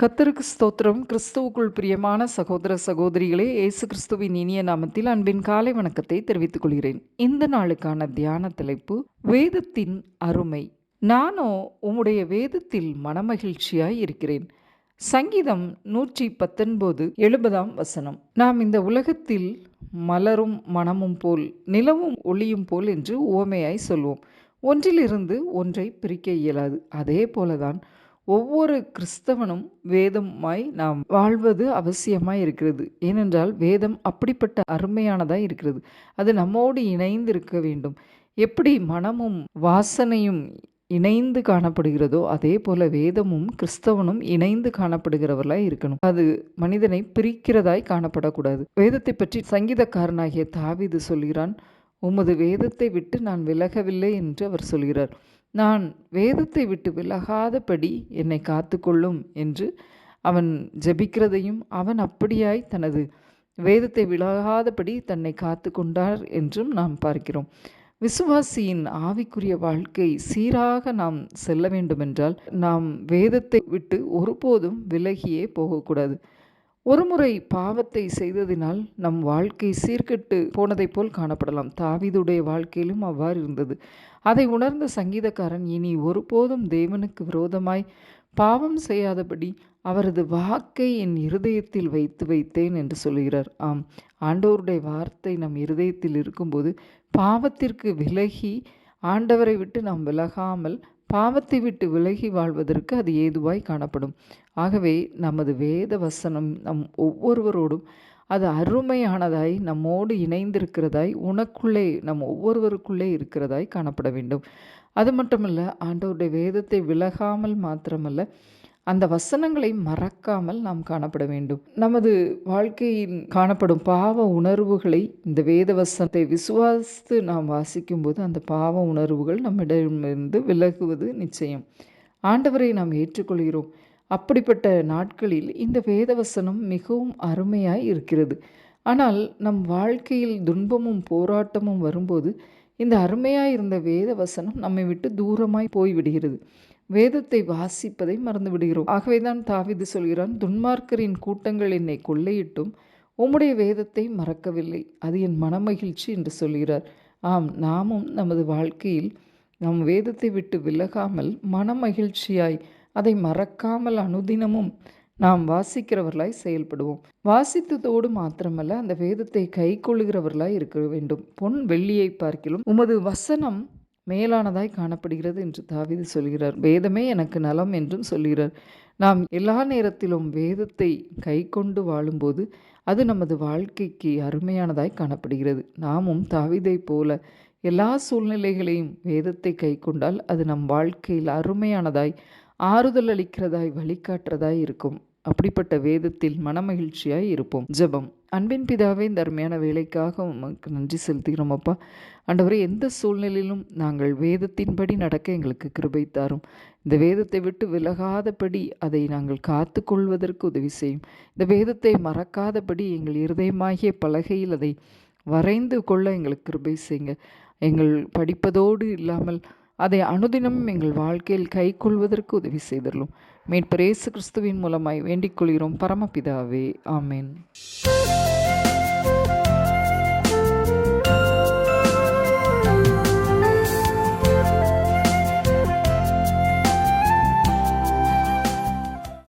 கத்தருக்கு ஸ்தோத்திரம். கிறிஸ்துவுக்குள் பிரியமான சகோதர சகோதரிகளே இயேசு கிறிஸ்துவின் இனிய நாமத்தில் அன்பின் காலை வணக்கத்தை தெரிவித்துக் கொள்கிறேன். இந்த நாளுக்கான தியான தலைப்பு வேதத்தின் அருமை. நானோ உம்முடைய வேதத்தில் மனமகிழ்ச்சியாய் இருக்கிறேன். சங்கீதம் நூற்றி பத்தொன்பது எழுபதாம் வசனம். நாம் இந்த உலகத்தில் மலரும் மனமும் போல் நிலவும் ஒளியும் போல் என்று உவமையாய் சொல்வோம். ஒன்றிலிருந்து ஒன்றை பிரிக்க இயலாது. அதே போலதான் ஒவ்வொரு கிறிஸ்தவனும் வேதமாய் நாம் வாழ்வது அவசியமாய் இருக்கிறது. ஏனென்றால் வேதம் அப்படிப்பட்ட அருமையானதாக இருக்கிறது. அது நம்மோடு இணைந்து இருக்க வேண்டும். எப்படி மனமும் வாசனையும் இணைந்து காணப்படுகிறதோ அதே போல வேதமும் கிறிஸ்தவனும் இணைந்து காணப்படுகிறவர்களாய் இருக்கணும். அது மனிதனை பிரிக்கிறதாய் காணப்படக்கூடாது. வேதத்தை பற்றி சங்கீதக்காரனாகிய தாவிது சொல்கிறான் உமது வேதத்தை விட்டு நான் விலகவில்லை என்று அவர் சொல்கிறார். நான் வேதத்தை விட்டு விலகாதபடி என்னை காத்துக்கொள்ளும் என்று அவன் ஜெபிக்கிறதையும் அவன் அப்படியாய் தனது வேதத்தை விலகாதபடி தன்னை காத்து கொண்டார் என்றும் நாம் பார்க்கிறோம். விசுவாசியின் ஆவிக்குரிய வாழ்க்கை சீராக நாம் செல்ல வேண்டுமென்றால் நாம் வேதத்தை விட்டு ஒருபோதும் விலகியே போகக்கூடாது. ஒருமுறை பாவத்தை செய்ததினால் நம் வாழ்க்கை சீர்கெட்டு போனதைப் போல் காணப்படலாம். தாவிதுடைய வாழ்க்கையிலும் அவ்வாறு இருந்தது. அதை உணர்ந்த சங்கீதக்காரன் இனி ஒருபோதும் தேவனுக்கு விரோதமாய் பாவம் செய்யாதபடி அவரது வாக்கை என் இருதயத்தில் வைத்து வைத்தேன் என்று சொல்கிறார் ஆம் ஆண்டவருடைய வார்த்தை நம் இருதயத்தில் இருக்கும்போது பாவத்திற்கு விலகி ஆண்டவரை விட்டு நாம் விலகாமல் பாவத்தை விட்டு விலகி வாழ்வதற்கு அது ஏதுவாய் காணப்படும். ஆகவே நமது வேத வசனம் நம் ஒவ்வொருவரோடும் அது அருமையானதாய் நம்மோடு இணைந்திருக்கிறதாய் உனக்குள்ளே நம் ஒவ்வொருவருக்குள்ளே இருக்கிறதாய் காணப்பட வேண்டும். அது மட்டுமல்ல ஆண்டவருடைய வேதத்தை விலகாமல் மாத்திரமல்ல அந்த வசனங்களை மறக்காமல் நாம் காணப்பட வேண்டும். நமது வாழ்க்கையில் காணப்படும் பாவ உணர்வுகளை இந்த வேத வசனத்தை விசுவாசித்து நாம் வாசிக்கும்போது அந்த பாவ உணர்வுகள் நம்மிடமிருந்து விலகுவது நிச்சயம். ஆண்டவரை நாம் ஏற்றுக்கொள்கிறோம். அப்படிப்பட்ட நாட்களில் இந்த வேதவசனம் மிகவும் அருமையாய் இருக்கிறது. ஆனால் நம் வாழ்க்கையில் துன்பமும் போராட்டமும் வரும்போது இந்த அருமையாக இருந்த வேத வசனம் நம்மை விட்டு தூரமாய் போய்விடுகிறது. வேதத்தை வாசிப்பதை மறந்துவிடுகிறோம். ஆகவேதான் தாவிது சொல்கிறான் துன்மார்க்கரின் கூட்டங்கள் என்னை கொள்ளையிட்டும் உம்முடைய வேதத்தை மறக்கவில்லை அது என் மனமகிழ்ச்சி என்று சொல்கிறார். ஆம் நாமும் நமது வாழ்க்கையில் நம் வேதத்தை விட்டு விலகாமல் மனமகிழ்ச்சியாய் அதை மறக்காமல் அனுதினமும் நாம் வாசிக்கிறவர்களாய் செயல்படுவோம். வாசித்ததோடு மாத்திரமல்ல அந்த வேதத்தை கை கொள்ளுகிறவர்களாய் இருக்க வேண்டும். பொன் வெள்ளியை பார்க்கிலும் உமது வசனம் மேலானதாய் காணப்படுகிறது என்று தாவிது சொல்கிறார். வேதமே எனக்கு நலம் என்றும் சொல்கிறார். நாம் எல்லா நேரத்திலும் வேதத்தை கை கொண்டு வாழும்போது அது நமது வாழ்க்கைக்கு அருமையானதாய் காணப்படுகிறது. நாமும் தாவிதை போல எல்லா சூழ்நிலைகளையும் வேதத்தை கை கொண்டால் அது நம் வாழ்க்கையில் அருமையானதாய் ஆறுதல் அளிக்கிறதாய் வழிகாட்டுறதாய் இருக்கும். அப்படிப்பட்ட வேதத்தில் மனமகிழ்ச்சியாய் இருப்போம். ஜெபம். அன்பின் பிதாவே இந்த அருமையான வேலைக்காக உமக்கு நன்றி செலுத்துகிறோம் அப்பா. ஆண்டவரே எந்த சூழ்நிலையிலும் நாங்கள் வேதத்தின்படி நடக்க எங்களுக்கு கிருபை தாரும். இந்த வேதத்தை விட்டு விலகாதபடி அதை நாங்கள் காத்து கொள்வதற்கு உதவி செய்யும். இந்த வேதத்தை மறக்காதபடி எங்கள் இருதயமாகிய பலகையில் அதை வரைந்து கொள்ள எங்களுக்கு கிருபை செய்யுங்க. எங்கள் படிப்பதோடு இல்லாமல் அதை அனுதினமும் எங்கள் வாழ்க்கையில் கை கொள்வதற்கு உதவி செய்தரலும் மீட்பரேசு கிறிஸ்துவின் மூலமாய் வேண்டிக் கொள்கிறோம். பரமபிதாவே ஆமேன்.